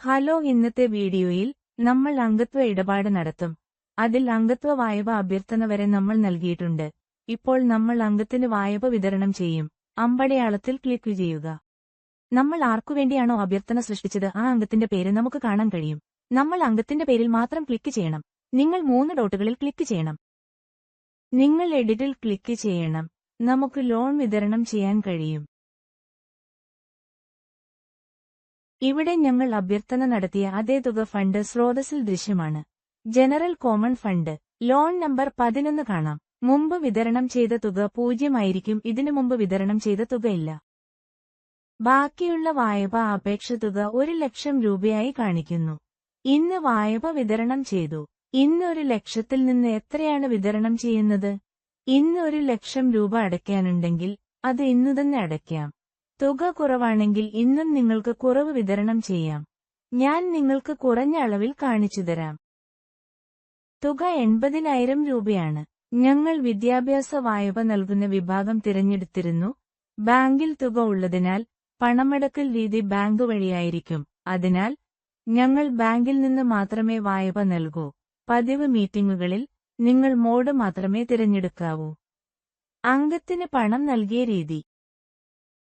Hello ഇന്നത്തെ വീഡിയോയിൽ നമ്മൾ അംഗത്വ ഇടപാട് നടത്തും. അതിൽ അംഗത്വ വായ്പ അഭ്യർത്ഥന വരെ നമ്മൾ നൽകിയിട്ടുണ്ട്. ഇപ്പോൾ നമ്മൾ അംഗത്തിന് വായ്പ വിതരണം ചെയ്യും. അമ്പടയാളത്തിൽ ക്ലിക്ക് ചെയ്യുക. നമ്മൾ ആർക്കുവേണ്ടിയാണോ അഭ്യർത്ഥന സൃഷ്ടിച്ചത്? ആ അംഗത്തിന്റെ പേര് നമുക്ക് കാണാൻ കഴിയും. നമ്മൾ അംഗത്തിന്റെ പേരിൽ മാത്രം ക്ലിക്ക് ചെയ്യണം. നിങ്ങൾ മൂന്ന് ഡോട്ടുകളിൽ ക്ലിക്ക് ചെയ്യണം. നിങ്ങൾ എഡിറ്റിൽ ക്ലിക്ക് ചെയ്യണം. നമുക്ക് ലോൺ വിതരണം ചെയ്യാൻ കഴിയും. ഇവിടെ ഞങ്ങൾ അഭ്യർത്ഥന നടത്തിയ അതേ തുക ഫണ്ട് സ്രോതസ്സിൽ ദൃശ്യമാണ്. General common fund. Loan number പതിനൊന്ന് കാണാം. മുമ്പ് വിതരണം ചെയ്ത തുക പൂജ്യമായിരിക്കും. ഇതിനു മുമ്പ് വിതരണം ചെയ്ത തുകയില്ല. ബാക്കിയുള്ള വായ്പ അപേക്ഷ തുക ഒരു ലക്ഷം രൂപയായി കാണിക്കുന്നു. ഇന്ന് വായ്പ വിതരണം ചെയ്തു. ഇന്ന് ഒരു ലക്ഷത്തിൽ നിന്ന് എത്രയാണ് വിതരണം ചെയ്യുന്നത്? ഇന്ന് ഒരു ലക്ഷം രൂപ അടയ്ക്കാനുണ്ടെങ്കിൽ അത് ഇന്നു തന്നെ അടയ്ക്കാം. തുക കുറവാണെങ്കിൽ ഇന്നും നിങ്ങൾക്ക് കുറവ് വിതരണം ചെയ്യാം. ഞാൻ നിങ്ങൾക്ക് കുറഞ്ഞ അളവിൽ കാണിച്ചുതരാം തുക എൺപതിനായിരം രൂപയാണ്. ഞങ്ങൾ വിദ്യാഭ്യാസ വായ്പ നൽകുന്ന വിഭാഗം തിരഞ്ഞെടുത്തിരുന്നു. ബാങ്കിൽ തുക ഉള്ളതിനാൽ പണമടക്കൽ രീതി ബാങ്ക് വഴിയായിരിക്കും. അതിനാൽ ഞങ്ങൾ ബാങ്കിൽ നിന്ന് മാത്രമേ വായ്പ നൽകൂ. പതിവ് മീറ്റിംഗുകളിൽ നിങ്ങൾ മോഡ് മാത്രമേ തിരഞ്ഞെടുക്കാവൂ. അംഗത്തിന് പണം നൽകിയ രീതി.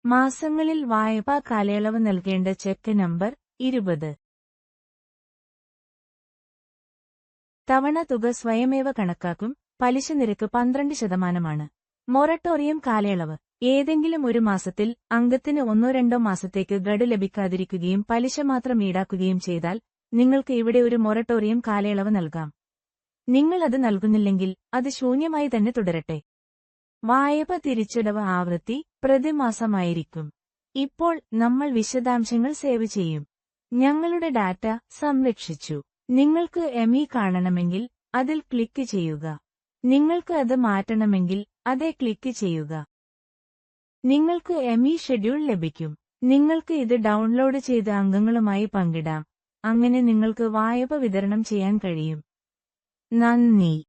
മാസങ്ങളിൽ വായ്പാ കാലയളവ് നൽകേണ്ട ചെക്ക് നമ്പർ ഇരുപത്. തവണ തുക സ്വയമേവ കണക്കാക്കും. പലിശ നിരക്ക് പന്ത്രണ്ട് ശതമാനമാണ്. മൊറട്ടോറിയം കാലയളവ്. ഏതെങ്കിലും ഒരു മാസത്തിൽ അംഗത്തിന് ഒന്നോ രണ്ടോ മാസത്തേക്ക് ഗഡു ലഭിക്കാതിരിക്കുകയും പലിശ മാത്രം ഈടാക്കുകയും ചെയ്താൽ നിങ്ങൾക്ക് ഇവിടെ ഒരു മൊറട്ടോറിയം കാലയളവ് നൽകാം. നിങ്ങൾ അത് നൽകുന്നില്ലെങ്കിൽ അത് ശൂന്യമായി തന്നെ തുടരട്ടെ. വായ്പ തിരിച്ചടവ് ആവൃത്തി പ്രതിമാസമായിരിക്കും. ഇപ്പോൾ നമ്മൾ വിശദാംശങ്ങൾ സേവ് ചെയ്യും. ഞങ്ങളുടെ ഡാറ്റ സംരക്ഷിച്ചു. നിങ്ങൾക്ക് എമി കാണണമെങ്കിൽ അതിൽ ക്ലിക്ക് ചെയ്യുക. നിങ്ങൾക്ക് അത് മാറ്റണമെങ്കിൽ അതേ ക്ലിക്ക് ചെയ്യുക. നിങ്ങൾക്ക് എമി ഷെഡ്യൂൾ ലഭിക്കും. നിങ്ങൾക്ക് ഇത് ഡൗൺലോഡ് ചെയ്ത് അംഗങ്ങളുമായി പങ്കിടാം. അങ്ങനെ നിങ്ങൾക്ക് വായ്പ വിതരണം ചെയ്യാൻ കഴിയും. നന്ദി.